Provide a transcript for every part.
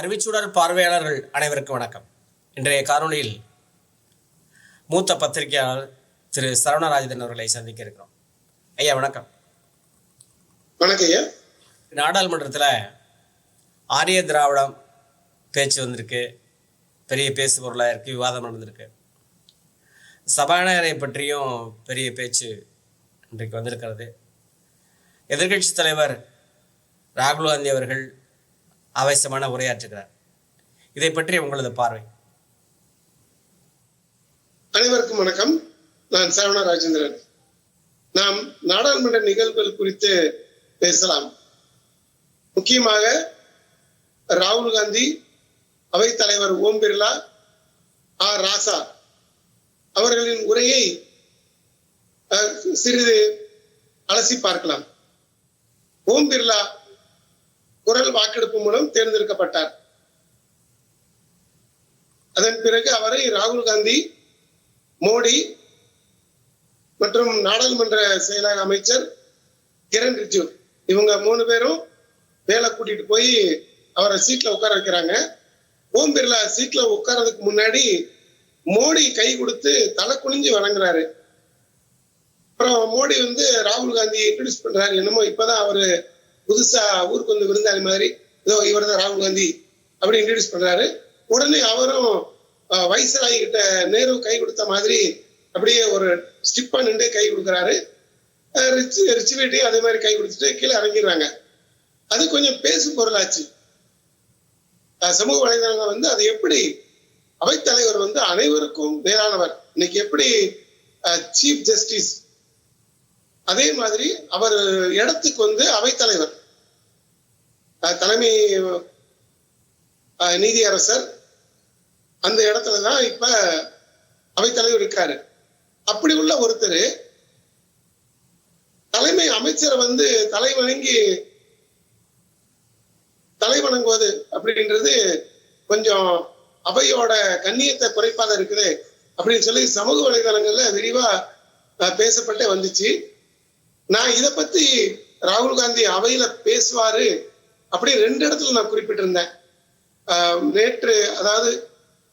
அறிவிச்சுடர் பார்வையாளர்கள் அனைவருக்கும் வணக்கம். இன்றைய காணொளியில் மூத்த பத்திரிகையாளர் திரு சரவணராஜன் அவர்களை சந்திக்க இருக்கிறோம். ஐயா வணக்கம். வணக்கம் ஐயா. நாடாளுமன்றத்தில் ஆரிய திராவிடம் பேச்சு வந்திருக்கு. பெரிய பேசு பொருளாக இருக்குது விவாதம் நடந்திருக்கு. சபாநாயகரை பற்றியும் பெரிய பேச்சு இன்றைக்கு வந்திருக்கிறது. எதிர்க்கட்சி தலைவர் ராகுல் காந்தி அவர்கள் ஆவேசமான உரையாற்றுகிறார். இதை பற்றி உங்களது பார்வை. அனைவருக்கும் வணக்கம். நான் சரவண ராஜேந்திரன். நாம் நாடாளுமன்ற நிகழ்வுகள் குறித்து பேசலாம். முக்கியமாக ராகுல் காந்தி அவைத்தலைவர் ஓம் பிர்லா ஆர் ராசா அவர்களின் உரையை அஹ், சிறிது அலசி பார்க்கலாம். ஓம் பிர்லா குரல் வாக்கெடுப்பு மூலம் தேர்ந்தெடுக்கப்பட்டார். அதன் பிறகு அவரை ராகுல் காந்தி மோடி மற்றும் நாடாளுமன்ற செயலக அமைச்சர் கிரண் ரிஜிஜு. இவங்க மூணு பேரும் வேலை கூட்டிட்டு போய் அவரை சீட்ல உட்கார வைக்கிறாங்க. ஓம் பிர்லா சீட்ல உட்கார்றதுக்கு முன்னாடி மோடி கை கொடுத்து தலை குனிஞ்சு வணங்குறாரு. அப்புறம் மோடி வந்து ராகுல் காந்தி இன்ட்ரடியூஸ் பண்றாரு என்னமோ இப்பதான் அவரு புதுசா ஊருக்கு வந்து விருந்தாளி மாதிரி ஏதோ இவர் தான் ராகுல் காந்தி அப்படி இன்ட்ரடியூஸ் பண்றாரு. உடனே அவரும் அஹ், கிட்ட நேரு கை கொடுத்த மாதிரி அப்படியே ஒரு ஸ்டிப்பா நின்று கை கொடுக்குறாரு. ரிச்சு ரிச்சி அதே மாதிரி கை கொடுத்துட்டு கீழே இறங்கிடுறாங்க. அது கொஞ்சம் பேசு பொருளாச்சு. சமூக வலைதளங்கள் வந்து அது எப்படி அவைத்தலைவர் வந்து அனைவருக்கும் மேலானவர். இன்னைக்கு எப்படி சீஃப் ஜஸ்டிஸ் அதே மாதிரி அவர் இடத்துக்கு வந்து அவைத்தலைவர். தலைமை அஹ், நீதியரசர் அந்த இடத்துல தான் இப்ப அவைத்தலைவர் இருக்காரு. அப்படி உள்ள ஒருத்தர் தலைமை அமைச்சரை வந்து தலை வணங்கி தலை வணங்குவது அப்படின்றது கொஞ்சம் அவையோட கண்ணியத்தை குறைப்பாத இருக்குது அப்படின்னு சொல்லி சமூக வலைதளங்கள்ல விரிவா அஹ், பேசப்பட்டே வந்துச்சு. நான் இத பத்தி ராகுல் காந்தி அவையில பேசுவாரு அப்படி ரெண்டு இடத்துல நான் குறிப்பிட்டிருந்தேன். நேற்று அதாவது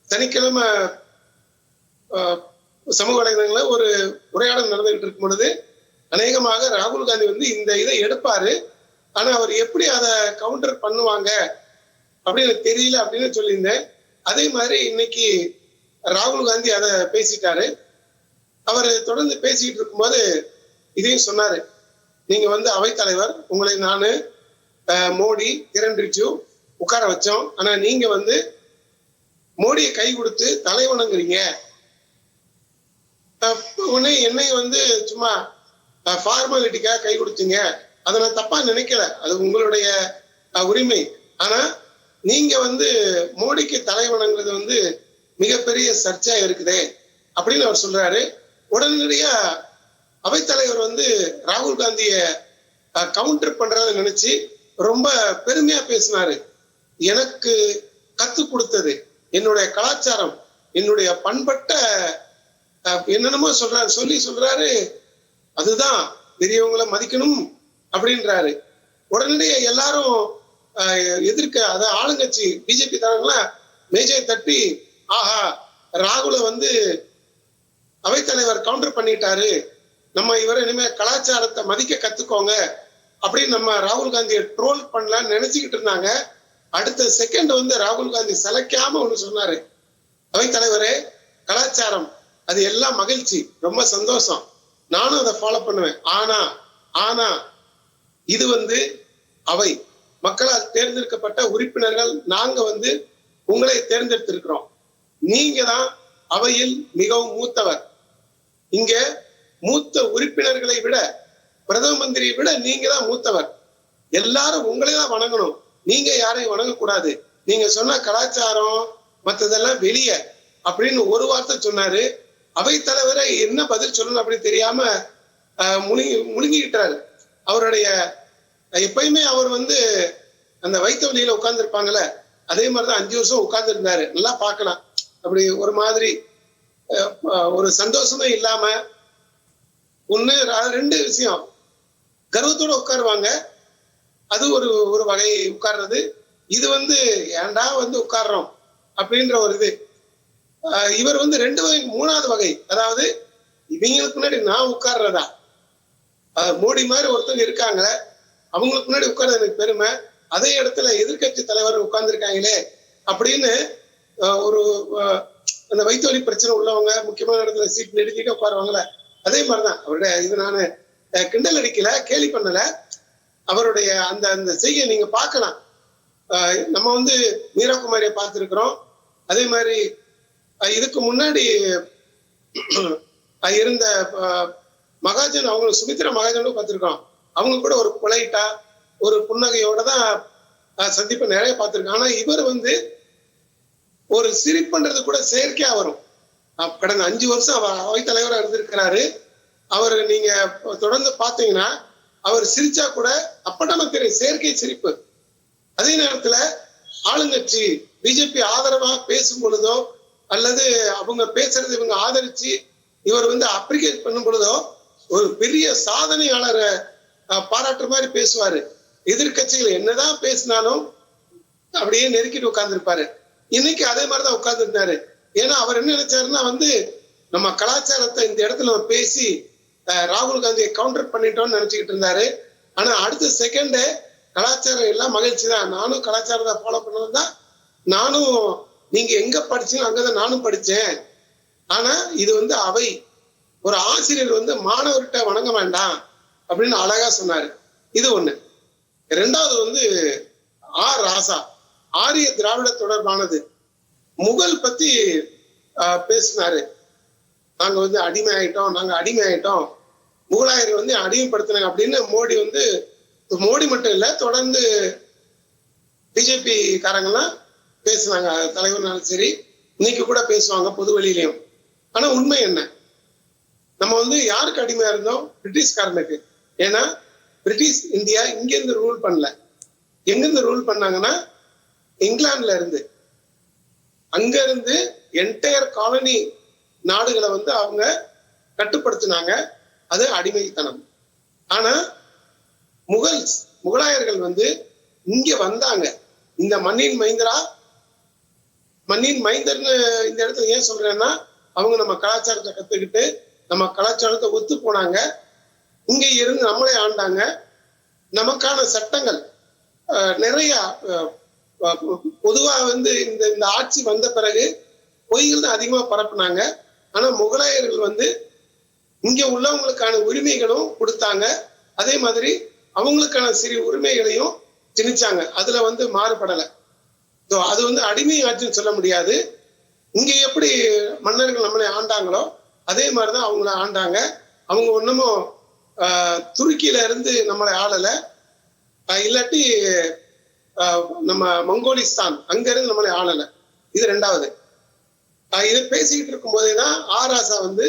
சனிக்கிழமை சமூக வலைதளங்களில் ஒரு உரையாடல் நடந்துகிட்டு இருக்கும் பொழுது அநேகமாக ராகுல் காந்தி வந்து இந்த இதை எடுப்பாரு. ஆனா அவர் எப்படி அதை கவுண்டர் பண்ணுவாங்க அப்படின்னு தெரியல அப்படின்னு சொல்லியிருந்தேன். அதே மாதிரி இன்னைக்கு ராகுல் காந்தி அதை பேசிட்டாரு. அவர் தொடர்ந்து பேசிட்டு இருக்கும்போது இதையும் சொன்னாரு. நீங்க வந்து அவைத்தலைவர் உங்களை நானு மோடி கிரண் ரிஜு உட்கார வச்சோம். ஆனா நீங்க வந்து மோடியை கை கொடுத்து தலை வணங்குறீங்க. உடனே என்னை வந்து சும்மா ஃபார்மாலிட்டிக்காக கை கொடுத்தீங்க. அதை நான் தப்பா நினைக்கல. அது உங்களுடைய உரிமை. ஆனா நீங்க வந்து மோடிக்கு தலை வணங்குறது வந்து மிகப்பெரிய சர்ச்சையா இருக்குதே அப்படின்னு அவர் சொல்றாரு. உடனடியா அவைத்தலைவர் வந்து ராகுல் காந்திய கவுண்டர் பண்றத நினைச்சு ரொம்ப பெருமையா பேசினாரு. எனக்கு கத்து கொடுத்தது என்னுடைய கலாச்சாரம் என்னுடைய பண்பட்ட என்னென்னமோ சொல்றாரு சொல்லி சொல்றாரு அதுதான் பெரியவங்களை மதிக்கணும் அப்படின்றாரு. உடனடியே எல்லாரும் எதிர்க்க அத ஆளுங்கட்சி பிஜேபி தரங்களா மேஜை தட்டி ஆஹா ராகுல வந்து அவைத்தலைவர் கவுண்டர் பண்ணிட்டாரு நம்ம இவரை இனிமே கலாச்சாரத்தை மதிக்க கத்துக்கோங்க அப்படின்னு நம்ம ராகுல் காந்தியை ட்ரோல் பண்ணலாம்னு நினைச்சுக்கிட்டு இருந்தாங்க. அடுத்த செகண்ட் வந்து ராகுல் காந்தி சிலைக்காம ஒண்ணு சொன்னாரு. அவை தலைவரே கலாச்சாரம் அது எல்லாம் மகிழ்ச்சி ரொம்ப சந்தோஷம். நானும் அதை ஃபாலோ பண்ணுவேன். ஆனா ஆனா இது வந்து அவை மக்களால் தேர்ந்தெடுக்கப்பட்ட உறுப்பினர்கள் நாங்க வந்து உங்களை தேர்ந்தெடுத்திருக்கிறோம். நீங்க தான் அவையில் மிகவும் மூத்தவர். இங்க மூத்த உறுப்பினர்களை விட பிரதம மந்திரியை விட நீங்க தான் மூத்தவர். எல்லாரும் உங்களை தான் வணங்கணும். நீங்க யாரையும் வணங்கக்கூடாது. நீங்க சொன்ன கலாச்சாரம் மத்ததெல்லாம் வெளியே அப்படின்னு ஒரு வார்த்தை சொன்னாரு. அவை தலைவரை என்ன பதில் சொல்லணும் அப்படின்னு தெரியாம ஆஹ், முழுங்கி முழுங்கிக்கிட்டாரு. அவருடைய எப்பயுமே அவர் வந்து அந்த வைத்த வழியில உட்கார்ந்து அதே மாதிரிதான் அஞ்சு வருஷம் உட்கார்ந்து இருந்தாரு நல்லா பார்க்கலாம். அப்படி ஒரு மாதிரி ஒரு சந்தோஷமே இல்லாம ஒண்ணு ரெண்டு விஷயம். கர்வத்தோட உட்காருவாங்க. அது ஒரு ஒரு வகை உட்கார்றது. இது வந்து ஏன்டா வந்து உட்கார்றோம்? அப்படின்ற ஒரு இது. இவர் வந்து ரெண்டு வகை மூணாவது வகை. அதாவது இவங்களுக்கு முன்னாடி நான் உட்கார்றதா? மோடி மாதிரி ஒருத்தவங்க இருக்காங்க. அவங்களுக்கு முன்னாடி உட்கார்றது எனக்கு பெருமை. அதே இடத்துல எதிர்க்கட்சி தலைவர் உட்கார்ந்துருக்காங்களே அப்படின்னு ஒரு அந்த வயிற்று பிரச்சனை உள்ளவங்க முக்கியமான இடத்துல சீட் நெடுக்கிட்டு உட்காருவாங்கல்ல. அதே மாதிரிதான். அவருடைய இது நான் கிண்டல் அடிக்கல கேலி பண்ணல. அவருடைய அந்த அந்த செய்ய நீங்க பார்க்கலாம். நம்ம வந்து மீராகுமாரியை பார்த்திருக்கிறோம். அதே மாதிரி இதுக்கு முன்னாடி இருந்த மகாஜன் அவங்க சுமித்ரா மகாஜனும் பார்த்துருக்கோம் அவங்க கூட ஒரு பொலைட்டா ஒரு புன்னகையோட தான் ஆஹ் சந்திப்பை நிறைய பார்த்துருக்கோம் ஆனா இவர் வந்து ஒரு சிரிப்புன்றது கூட செயற்கையா வரும். கடந்த அஞ்சு வருஷம் அவர் அவை தலைவராக இருந்திருக்கிறாரு. அவர் நீங்க தொடர்ந்து பார்த்தீங்கன்னா அவர் சிரிச்சா கூட அப்பட்டமா தெரியும் செயற்கை சிரிப்பு. அதே நேரத்துல ஆளுங்கட்சி பிஜேபி ஆதரவா பேசும் பொழுதோ அல்லது அவங்க பேசுறது இவங்க ஆதரிச்சு இவர் வந்து அப்ரிகேட் பண்ணும் பொழுதோ ஒரு பெரிய சாதனையாளரை பாராட்டுற மாதிரி பேசுவாரு. எதிர்கட்சிகள் என்னதான் பேசினாலும் அப்படியே நெருக்கிட்டு உட்கார்ந்துருப்பாரு. இன்னைக்கு அதே மாதிரிதான் உட்கார்ந்துருந்தாரு. ஏன்னா அவர் என்ன நினைச்சாருன்னா வந்து நம்ம கலாச்சாரத்தை இந்த இடத்துல நம்ம பேசி அஹ், ராகுல் காந்தியை கவுண்டர் பண்ணிட்டோம்னு நினைச்சுக்கிட்டு இருந்தாரு. ஆனா அடுத்த செகண்டு கலாச்சாரம் எல்லாம் மகிழ்ச்சி தான். நானும் கலாச்சாரத்தை ஃபாலோ பண்ணது தான். நானும் நீங்க எங்க படிச்சீங்க அங்கதான் நானும் படிச்சேன். ஆனா இது வந்து அவை ஒரு ஆசிரியர் வந்து மாணவர்கிட்ட வணங்க வேண்டாம் அப்படின்னு அழகா சொன்னாரு. இது ஒண்ணு. ரெண்டாவது வந்து ஆர் ராசா ஆரிய திராவிட தொடர்பானது. முகல் பத்தி ஆஹ், பேசினாரு. நாங்க வந்து அடிமை ஆயிட்டோம் நாங்க அடிமை ஆயிட்டோம் முகலாயர் வந்து அடிமைப்படுத்தினாங்க அப்படின்னு மோடி வந்து மோடி மட்டும் இல்ல தொடர்ந்து பிஜேபி காரங்கெல்லாம் பேசுனாங்க. தலைவர்னாலும் சரி இன்னைக்கு கூட பேசுவாங்க பொது வெளியிலையும். ஆனா உண்மை என்ன? நம்ம வந்து யாருக்கு அடிமையா இருந்தோம்? பிரிட்டிஷ்காரனுக்கு. ஏன்னா பிரிட்டிஷ் இந்தியா இங்கிருந்து ரூல் பண்ணல. எங்கிருந்து ரூல் பண்ணாங்கன்னா இங்கிலாந்துல இருந்து. அங்க இருந்து என்டையர் காலனி நாடுகளை வந்து அவங்க கட்டுப்படுத்தினாங்க. அது அடிமைத்தனம். ஆனா முகல்ஸ் முகலாயர்கள் வந்து இங்க வந்தாங்க. இந்த மண்ணின் மைந்தரா? மண்ணின் மைந்தர்னு இந்த இடத்துல ஏன் சொல்றேன்னா அவங்க நம்ம கலாச்சாரத்தை கத்துக்கிட்டு நம்ம கலாச்சாரத்தை ஒத்து போனாங்க. இங்க இருந்து நம்மளே ஆண்டாங்க. நமக்கான சட்டங்கள் அஹ், நிறைய பொதுவா வந்து இந்த இந்த ஆட்சி வந்த பிறகு பொய்கள் தான் அதிகமா பரப்புனாங்க. ஆனா முகலாயர்கள் வந்து இங்க உள்ளவங்களுக்கான உரிமைகளும் கொடுத்தாங்க. அதே மாதிரி அவங்களுக்கான சிறு உரிமைகளையும் திணிச்சாங்க. அதுல வந்து மாறுபடலை. அது வந்து அடிமை ஆட்சின்னு சொல்ல முடியாது. இங்க எப்படி மன்னர்கள் நம்மளை ஆண்டாங்களோ அதே மாதிரிதான் அவங்கள ஆண்டாங்க. அவங்க ஒண்ணுமும் ஆஹ், துருக்கியில இருந்து நம்மளை ஆளலை. இல்லாட்டி நம்ம மங்கோலிஸ்தான் அங்க இருந்து நம்மளை ஆளல. இது ரெண்டாவது. இதை பேசிக்கிட்டு இருக்கும் போதே தான் ஆராசா வந்து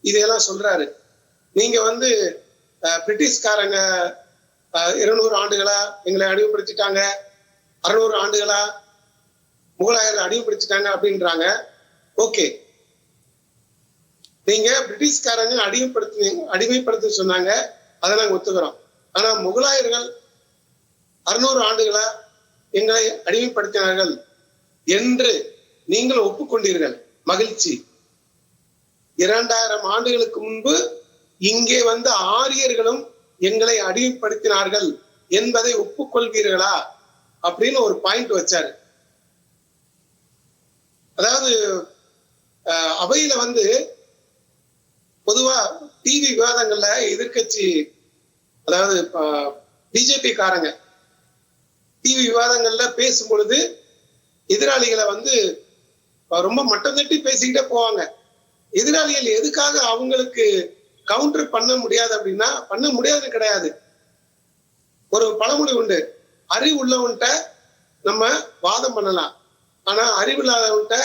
இதையெல்லாம் சொல்றாரு. நீங்க வந்து பிரிட்டிஷ்காரங்க இருநூறு ஆண்டுகளா எங்களை அடிமைப்படுத்திட்டாங்க அறுநூறு ஆண்டுகளா முகலாயர்கள் அடிமைப்படுத்திட்டாங்க அப்படின்றாங்க. ஓகே. நீங்க பிரிட்டிஷ்காரங்க அடிமைப்படுத்தி அடிமைப்படுத்த சொன்னாங்க அதை நாங்க ஒத்துக்கிறோம். ஆனா முகலாயர்கள் அறுநூறு ஆண்டுகளா எங்களை அடிமைப்படுத்தினார்கள் என்று நீங்கள் ஒப்புக்கொண்டீர்கள். மகிழ்ச்சி. இரண்டாயிரம் ஆண்டுகளுக்கு முன்பு இங்கே வந்த ஆரியர்களும் எங்களை அடிமைப்படுத்தினார்கள் என்பதை ஒப்புக்கொள்வீர்களா அப்படின்னு ஒரு பாயிண்ட் வச்சாரு. அதாவது அஹ், அவையில வந்து பொதுவா டிவி விவாதங்கள்ல எதிர்க்கட்சி அதாவது பிஜேபி காரங்க டிவி விவாதங்கள்ல பேசும் பொழுது எதிராளிகளை வந்து ரொம்ப மட்டம் தட்டி பேசிக்கிட்டே போவாங்க. எதிராளிகள் எதுக்காக அவங்களுக்கு கவுண்டர் பண்ண முடியாது அப்படின்னா பண்ண முடியாதுன்னு கிடையாது. ஒரு பழமொழி உண்டு. அறிவு உள்ளவன்கிட்ட நம்ம வாதம் பண்ணலாம். ஆனா அறிவில்லாதவன்கிட்ட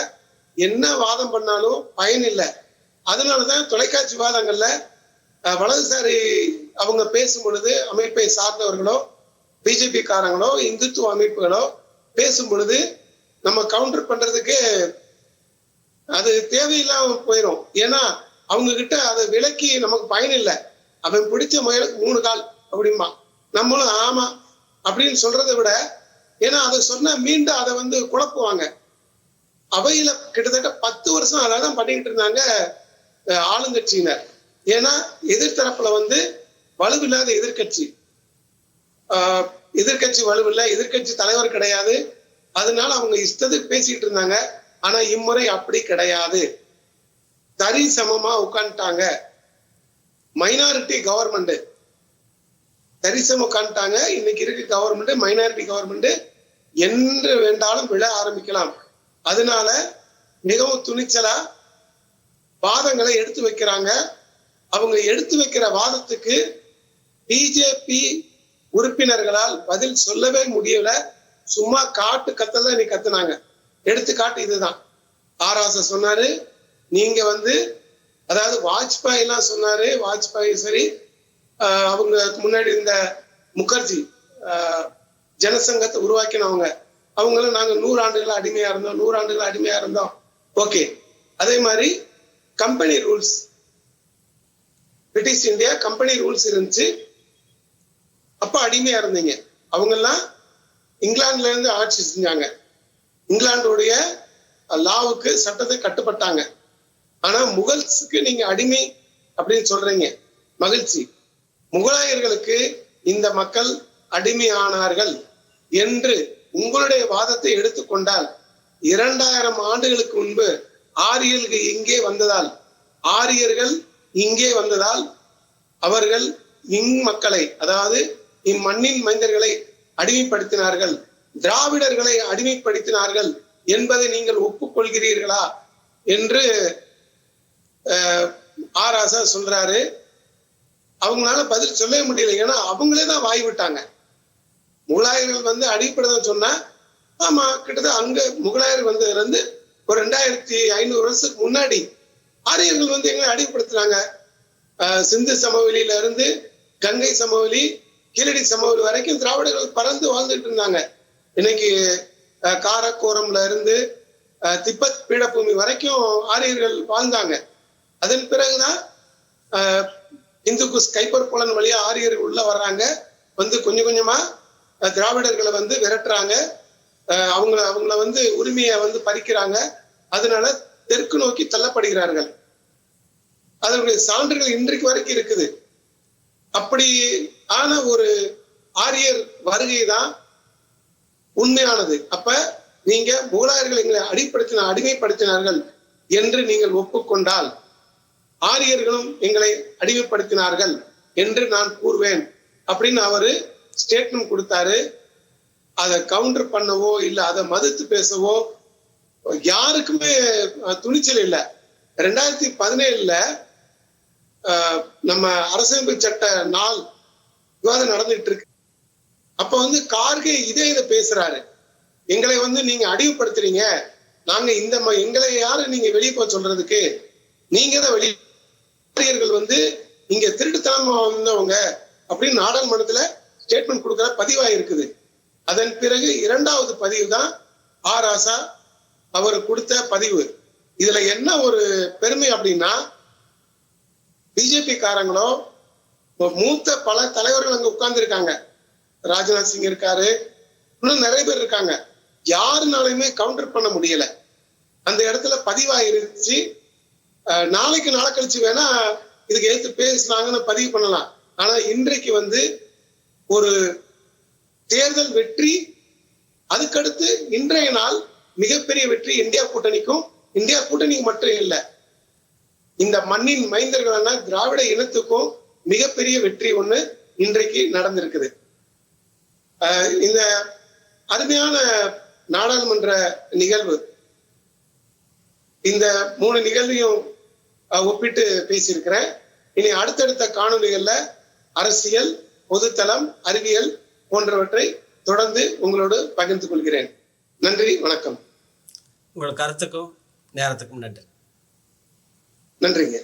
என்ன வாதம் பண்ணாலும் பயன் இல்லை. அதனாலதான் தொலைக்காட்சி விவாதங்கள்ல வலதுசாரி அவங்க பேசும் பொழுது அமைப்பை சார்ந்தவர்களோ பிஜேபி காரங்களோ இந்துத்துவ அமைப்புகளோ பேசும் பொழுது நம்ம கவுண்டர் பண்றதுக்கு அது தேவையில்லாம போயிடும் ஏன்னா அவங்க கிட்ட அதை விலக்கி நமக்கு பயன் இல்லை. அவன் பிடிச்ச முயலுக்கு மூணு கால் அப்படிமா நம்மளும் ஆமா அப்படின்னு சொல்றதை விட ஏன்னா அதை சொன்னா மீண்டும் அதை வந்து குழப்புவாங்க. அவையில கிட்டத்தட்ட பத்து வருஷம் அதான் பண்ணிக்கிட்டு இருந்தாங்க ஆளுங்கட்சியினர். ஏன்னா எதிர்த்தரப்புல வந்து வலுவில்லாத எதிர்க்கட்சி. எதிர்கட்சி எதிர்க்கட்சி வலுவில்லை எதிர்க்கட்சி தலைவர் கிடையாது. அதனால அவங்க இஷ்டத்துக்கு பேசிட்டு இருந்தாங்க. ஆனா இம்முறை அப்படி கிடையாது. தரி சமமா உட்காந்துட்டாங்க மைனாரிட்டி கவர்மெண்ட் தரிசம் உட்காந்துட்டாங்க இன்னைக்கு இருக்கு கவர்மெண்ட் மைனாரிட்டி கவர்மெண்ட் என்று வேண்டாலும் விழ ஆரம்பிக்கலாம். அதனால மிகவும் துணிச்சலா வாதங்களை எடுத்து வைக்கிறாங்க. அவங்க எடுத்து வைக்கிற வாதத்துக்கு பிஜேபி உறுப்பினர்களால் பதில் சொல்லவே முடியல. சும்மா காட்டு கத்தல நீ கத்துனாங்க. எடுத்துக்காட்டு இதுதான். ஆராச சொன்னாரு நீங்க வந்து அதாவது வாஜ்பாய் எல்லாம் சொன்னாரு வாஜ்பாய் சரி அவங்க முன்னாடி இருந்த முகர்ஜி ஆஹ் ஜனசங்கத்தை உருவாக்கினவங்க. அவங்களும் நாங்க நூறு ஆண்டுகள் அடிமையா இருந்தோம் நூறு ஆண்டுகள் அடிமையா இருந்தோம். ஓகே. அதே மாதிரி company rules British India company rules இருந்துச்சு. அப்ப அடிமையா இருந்தீங்க. அவங்க எல்லாம் இங்கிலாந்துல இருந்து ஆட்சி செஞ்சாங்க. இங்கிலாந்துடைய லாவுக்கு சட்டத்தை கட்டுப்பட்டாங்க. ஆனா முகல்ஸுக்கு நீங்க அடிமை அப்படின்னு சொல்றீங்க. மகிழ்ச்சி. முகலாயர்களுக்கு இந்த மக்கள் அடிமையானார்கள் என்று உங்களுடைய வாதத்தை எடுத்துக்கொண்டால் இரண்டாயிரம் ஆண்டுகளுக்கு முன்பு ஆரியர்கள் இங்கே வந்ததால் ஆரியர்கள் இங்கே வந்ததால் அவர்கள் இங் மக்களை அதாவது இம்மண்ணின் மைந்தர்களை அடிமைப்படுத்தினார்கள். திராவிடர்களை அடிமைப்படுத்தினார்கள் என்பதை நீங்கள் ஒப்புக்கொள்கிறீர்களா என்று அஹ், ஆர் ஆசா சொல்றாரு. அவங்களால பதில் சொல்லவே முடியல. ஏன்னா அவங்களே தான் வாய் விட்டாங்க. முகலாயர்கள் வந்து அடிப்படைதான் சொன்னா ஆமா கிட்டத்தட்ட அங்க முகலாயர் வந்ததுல இருந்து ஒரு ரெண்டாயிரத்தி ஐநூறு வருஷத்துக்கு முன்னாடி ஆரியர்கள் வந்து எங்களை அடிப்படுத்துறாங்க சிந்து சமவெளியில இருந்து கங்கை சமவெளி கீழடி சமவெளி வரைக்கும் திராவிடர்கள் பறந்து வாழ்ந்துட்டு இருந்தாங்க. இன்னைக்கு காரக்கோரம்ல இருந்து திப்பத் பீடபூமி வரைக்கும் ஆரியர்கள் வாழ்ந்தாங்க. அதன் பிறகுதான் ஆஹ் இந்து குஸ் கைப்பர் புலன் வழியா ஆரியர்கள் உள்ள வர்றாங்க. வந்து கொஞ்சம் கொஞ்சமா திராவிடர்களை வந்து விரட்டுறாங்க. அஹ், அவங்கள அவங்கள வந்து உரிமையை வந்து பறிக்கிறாங்க. அதனால தெற்கு நோக்கி தள்ளப்படுகிறார்கள். அதனுடைய சான்றுகள் இன்றைக்கு வரைக்கும் இருக்குது. அப்படி ஆன ஒரு ஆரியர் வருகை தான் உண்மையானது. அப்ப நீங்க முகலாயர்கள் எங்களை அடிப்படுத்தின அடிமைப்படுத்தினார்கள் என்று நீங்கள் ஒப்புக்கொண்டால் ஆரியர்களும் எங்களை அடிமைப்படுத்தினார்கள் என்று நான் கூறுவேன் அப்படின்னு அவரு ஸ்டேட்மெண்ட் கொடுத்தாரு. அதை கவுண்டர் பண்ணவோ இல்ல அதை மதித்து பேசவோ யாருக்குமே துணிச்சல் இல்லை. ரெண்டாயிரத்தி பதினேழுல நம்ம அரசமைப்பு சட்ட நாள் விவாதம் நடந்துட்டு இருக்கு அப்ப வந்து கார்கே இதே இதை பேசுறாரு. எங்களை வந்து நீங்க அடிவுபடுத்துறீங்க நாங்க இந்த எங்களை யாரு நீங்க வெளியே போக சொல்றதுக்கு நீங்க தான் வெளியே வந்து இங்க திருட்டுத்தனமா வந்தவங்க அப்படின்னு நாடாளுமன்றத்துல ஸ்டேட்மெண்ட் கொடுக்கற பதிவா இருக்குது. அதன் பிறகு இரண்டாவது பதிவு தான் ஆர் ஆசா அவர் கொடுத்த பதிவு. இதுல என்ன ஒரு பெருமை அப்படின்னா பிஜேபி காரங்களோ மூத்த பல தலைவர்கள் அங்க உட்கார்ந்து இருக்காங்க ராஜ்நாத் சிங் இருக்காரு. இன்னும் நிறைய பேர் இருக்காங்க. யாருனாலையுமே கவுண்டர் பண்ண முடியல. அந்த இடத்துல பதிவாயிருச்சு. அஹ், நாளைக்கு நாளை கழிச்சு வேணா இதுக்கு எடுத்து பேசுனாங்கன்னு பதிவு பண்ணலாம். ஆனா இன்றைக்கு வந்து ஒரு தேர்தல் வெற்றி அதுக்கடுத்து இன்றைய நாள் மிகப்பெரிய வெற்றி இந்தியா கூட்டணிக்கும் இந்தியா கூட்டணிக்கு மட்டும் இல்லை. இந்த மண்ணின் மைந்தர்களான திராவிட இனத்துக்கும் மிகப்பெரிய வெற்றி ஒண்ணு இன்றைக்கு நடந்திருக்குது. இந்த அருமையான நாடாளுமன்ற நிகழ்வு இந்த மூணு நிகழ்வையும் ஒப்பிட்டு பேசியிருக்கிறேன். இனி அடுத்தடுத்த காணொளிகள்ல அரசியல் பொதுத்தளம் அறிவியல் போன்றவற்றை தொடர்ந்து உங்களோடு பகிர்ந்து கொள்கிறேன். நன்றி வணக்கம். உங்கள் கருத்துக்கும் நேரத்துக்கும் நன்றி. நன்றிங்க.